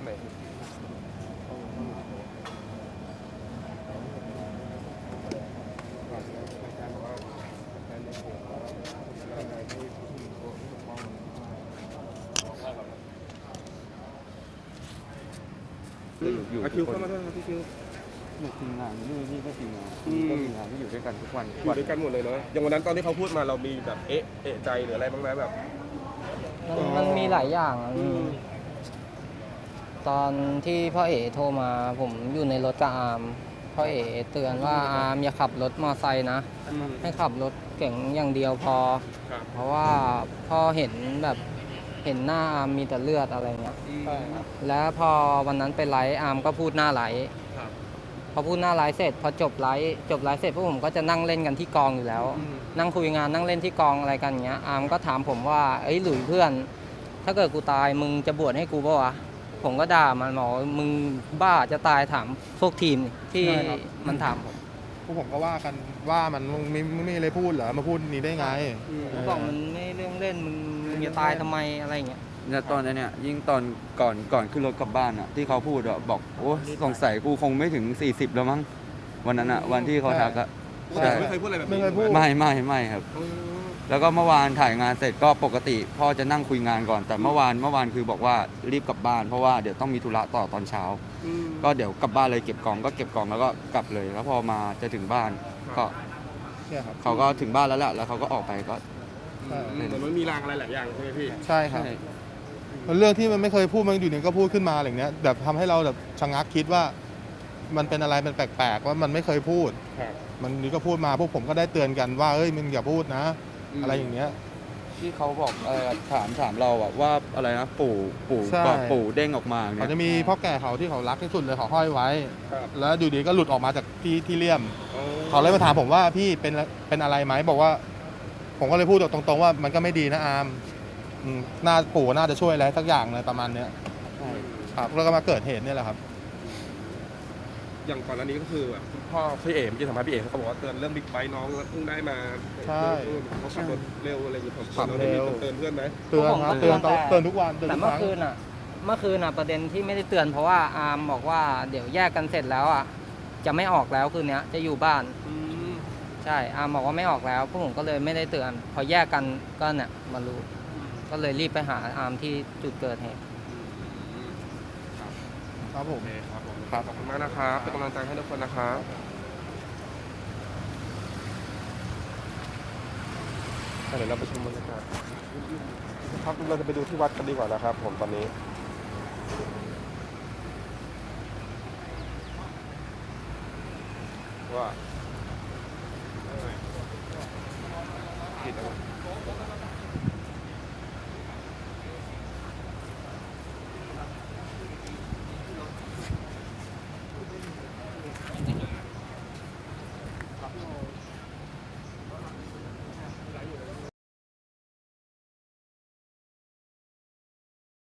คนไหนอาคิวเข้ามาด้วยครับพี่คิวอยู่ทีมงานนี่นี่ก็ทีมงานอืมก็ทีมงานที่อยู่ด้วยกันทุกวันอยู่ด้วยกันหมดเลยเนาะอย่างวันนั้นตอนที่เขาพูดมาเรามีแบบเอ๊ะเอะใจหรืออะไรบ้างไหมแบบ มันมันมีหลายอย่างอะอืม ตอนที่พ่อเอ๋โทรมาผมอยู่ในรถกับอาร์มพ่อเอ๋เตือนว่าอาร์มอย่าขับรถมอไซค์นะอืมให้ขับรถเก่งอย่างเดียวพอครับเพราะว่าพ่อเห็นแบบเห็นหน้าอาร์มมีแต่เลือดอะไรเงี้ยใช่ครับแล้วพอวันนั้นไปไลฟ์อาร์มก็พูดหน้าไลฟ์ครับพอพูดหน้าไลฟ์เสร็จ พอจบไลฟ์จบไลฟ์เสร็จพวกผมก็จะนั่งเล่นกันที่กองอยู่แล้วอืมนั่งคุยงานนั่งเล่นที่กองอะไรกันอย่างเงี้ยอาร์มก็ถามผมว่าเอ้ยหลุยเพื่อน ถ้าเกิดกูตายมึงจะบวชให้กูปะวะ ผมก็ด่ามันบอกว่ามึงบ้าจะตายถามพวกทีมที่ใช่ครับ มันถามผมพวกผมก็ว่ากันว่ามันมึงไม่มึงไม่มีอะไรพูดเหรอมาพูดนี้ได้ไงอืมผมบอกมันไม่เรื่องเล่นมึงมึงจะตายทำไมอะไรอย่างเงี้ยเนี่ยตอนนั้นเนี่ยยิ่งตอนก่อนก่อนขึ้นรถกลับบ้านอะที่เขาพูดอะบอกโอ้สงสัยกูคงไม่ถึง 40 แล้วมั้ง วันนั้นอะวันที่เขาทักอะ ใช่ใช่ไม่เคยพูดอะไรแบบนี้ไม่เคยพูด ไม่ไม่ไม่ครับอืม แล้วก็เมื่อวานถ่ายงานเสร็จก็ปกติ พ่อจะนั่งคุยงานก่อน แต่เมื่อวานเมื่อวานคือบอกว่ารีบกลับบ้านเพราะว่าเดี๋ยวต้องมีธุระต่อตอนเช้า อืมก็เดี๋ยวกลับบ้านเลยเก็บกล่องก็เก็บกล่องแล้วก็กลับเลย แล้วพอมาจะถึงบ้านก็เนี่ยครับ เขาก็ถึงบ้านแล้วแหละแล้วเขาก็ออกไปก็ ใช่อืมเหมือนมันมีรางอะไรหลายอย่างใช่ไหมพี่ ใช่ครับใช่มันเรื่องที่มันไม่เคยพูดมันอยู่เนี่ยก็พูดขึ้นมาอะไรเงี้ยแบบทำให้เราแบบชะงักคิดว่า มันเป็นอะไรมันแปลกๆว่ามันไม่เคยพูด ครับ มันนี่ก็พูดมาพวกผมก็ได้เตือนกันว่าเอ้ยมึงอย่าพูดนะ อะไรอย่างเงี้ย ที่เขาบอกเออถามถามเราอะว่าอะไรนะปู่ปู่ใช่ ก่อนปู่เด้งออกมาเนี่เขายจะมีพ่อแก่เขาที่เขารักที่สุดเลยเขาห้อยไว้ ครับแล้วดูดีก็หลุดออกมาจากที่ที่เลี่ยมโอ้เขาเลยมาถามผมว่าพี่เป็นเป็นอะไรไหมบอกว่า ผมก็เลยพูดตรงๆว่ามันก็ไม่ดีนะอาร์มอืมน่าปู่น่าจะช่วยอะไรสักอย่างเลยประมาณเนี้ยใช่ครับแล้วก็มาเกิดเหตุเนี่ยแหละครับ อย่างก่อนอันนี้ก็คือแบบคุณพ่อพี่เอ๋เมื่อกี้สัมภาษณ์พี่เอ๋เขาก็บอกว่าเตือนเรื่องบิ๊กไบค์น้องเพิ่งได้มาใช่เออเขาขับรถเร็วอะไรอย่างเงี้ยผมขับเร็วเตือนเพื่อนไหมเตือนครับเตือนตลอดเตือนทุกวันเตือนแต่ทุกเมื่คอรั้งคืนอะ เมื่อคืนอะประเด็นที่ไม่ได้เตือนเพราะว่าอาร์มบอกว่าเดี๋ยวแยกกันเสร็จแล้วอะจะไม่ออกแล้วคืนเนี้ยจะอยู่บ้านอืมใช่อาร์มบอกว่าไม่ออกแล้วพวกผมก็เลยไม่ได้เตือน พอแยกกันก็เนี่ยมารู้ก็เลยรีบไปหาอาร์มที่จุดเกิดเหตุ ครับผโอมเคครับผมครับ ขอบคุณมากนะครับเป็นกำลังใจให้ทุกคนนะครับเดี๋ยวเราไปชมบรรยากาศครับเราจะไปดูที่วัดกันดีกว่านะครับ ผมตอนนี้ ว่าผิดอะไร